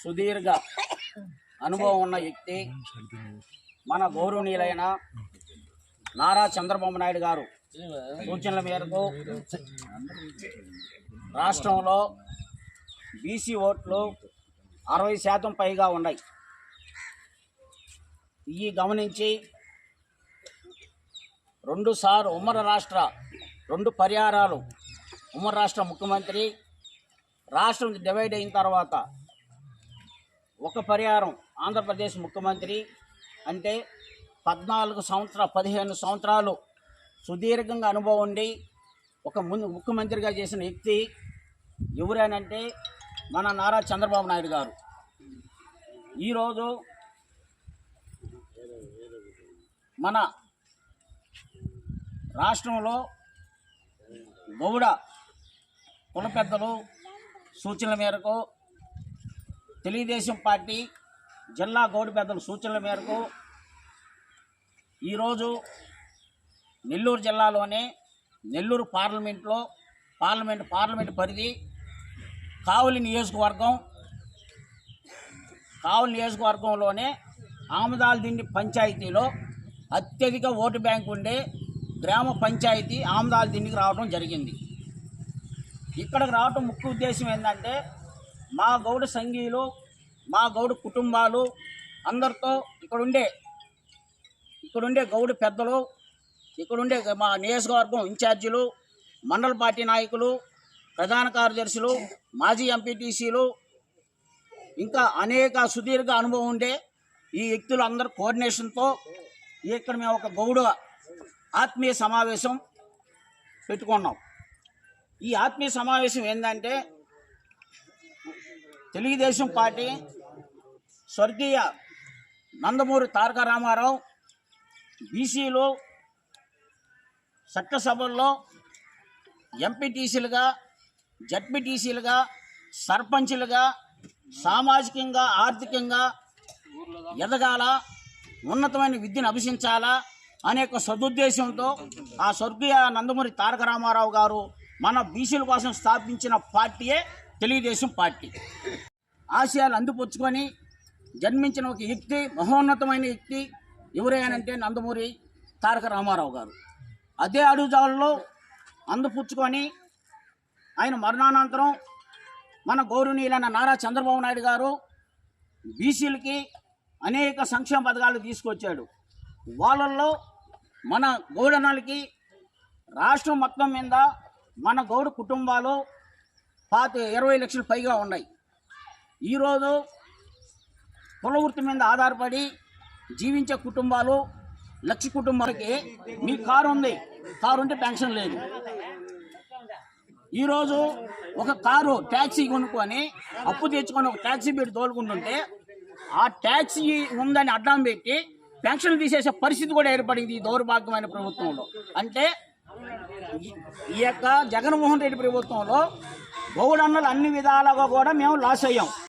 సుదీర్ఘ అనుభవం ఉన్న వ్యక్తి మన గౌరవనీయులైన నారా చంద్రబాబు నాయుడు గారు సూచనల మేరకు రాష్ట్రంలో బీసీ ఓట్లు అరవై శాతం పైగా ఉన్నాయి. ఈ గమనించి రెండు సార్ ఉమ్మడి రాష్ట్ర రెండు పరిహారాలు ఉమ్మడి రాష్ట్ర ముఖ్యమంత్రి రాష్ట్రం డివైడ్ అయిన తర్వాత ఒక పరిహారం ఆంధ్రప్రదేశ్ ముఖ్యమంత్రి అంటే పద్నాలుగు సంవత్సర పదిహేను సంవత్సరాలు సుదీర్ఘంగా అనుభవం ఉండి ఒక ముందు ముఖ్యమంత్రిగా చేసిన వ్యక్తి ఎవరేనంటే మన నారా చంద్రబాబు నాయుడు గారు. ఈరోజు మన రాష్ట్రంలో గౌడ కుల పెద్దలు సూచనల మేరకు తెలుగుదేశం పార్టీ జిల్లా గౌడ పెద్దల సూచనల మేరకు ఈరోజు నెల్లూరు జిల్లాలోనే నెల్లూరు పార్లమెంట్లో పార్లమెంట్ పార్లమెంట్ పరిధి కావలి నియోజకవర్గం కావలి నియోజకవర్గంలోనే ఆమదాలదిండి పంచాయతీలో అత్యధిక ఓటు బ్యాంక్ ఉండే గ్రామ పంచాయతీ ఆమదాలదిండికి రావడం జరిగింది. ఇక్కడికి రావటం ముఖ్య ఉద్దేశం ఏంటంటే మా గౌడ సంఘీయులు మా గౌడ కుటుంబాలు అందరితో ఇక్కడుండే ఇక్కడుండే గౌడ పెద్దలు ఇక్కడుండే మా నియోజకవర్గం ఇన్ఛార్జీలు మండల పార్టీ నాయకులు ప్రధాన కార్యదర్శులు మాజీ ఎంపీటీసీలు ఇంకా అనేక సుదీర్ఘ అనుభవం ఉండే ఈ వ్యక్తులు అందరు కోఆర్డినేషన్తో ఇక్కడ మేము ఒక గౌడ ఆత్మీయ సమావేశం పెట్టుకున్నాం. ఈ ఆత్మీయ సమావేశం ఏంటంటే తెలుగుదేశం పార్టీ స్వర్గీయ నందమూరి తారక రామారావు బీసీలు చట్టసభల్లో ఎంపీటీసీలుగా జడ్పీటీసీలుగా సర్పంచ్లుగా సామాజికంగా ఆర్థికంగా ఎదగాల ఉన్నతమైన విద్యను అభ్యసించాలా అనేక సదుద్దేశంతో ఆ స్వర్గీయ నందమూరి తారక రామారావు గారు మన బీసీల కోసం స్థాపించిన పార్టీయే తెలుగుదేశం పార్టీ. ఆశయాలు అందిపుచ్చుకొని జన్మించిన ఒక వ్యక్తి మహోన్నతమైన వ్యక్తి ఎవరైనంటే నందమూరి తారక రామారావు గారు. అదే అడుగుజాలలో అందిపుచ్చుకొని ఆయన మరణానంతరం మన గౌరవనీయులైన నారా చంద్రబాబు నాయుడు గారు బీసీలకి అనేక సంక్షేమ పథకాలు తీసుకొచ్చాడు. వాళ్ళల్లో మన గౌడనాలకి రాష్ట్రం మొత్తం మీద మన గౌడ కుటుంబాలు పాత ఇరవై లక్షలు పైగా ఉన్నాయి. ఈరోజు కుల మీద ఆధారపడి జీవించే కుటుంబాలు లక్ష కుటుంబాలకి మీ కారు ఉంది. కారు ఉంటే పెన్షన్ లేదు. ఈరోజు ఒక కారు ట్యాక్సీ కొనుక్కొని అప్పు తెచ్చుకొని ఒక ట్యాక్సీ పెట్టి తోలుకుంటుంటే ఆ ట్యాక్సీ ఉందని అడ్డం పెట్టి పెన్షన్లు తీసేసే పరిస్థితి కూడా ఏర్పడింది ఈ దౌర్భాగ్యమైన ప్రభుత్వంలో. అంటే ఈ యొక్క జగన్మోహన్ రెడ్డి ప్రభుత్వంలో గౌడన్నలు అన్ని విధాలుగా కూడా మేము లాస్ అయ్యాం.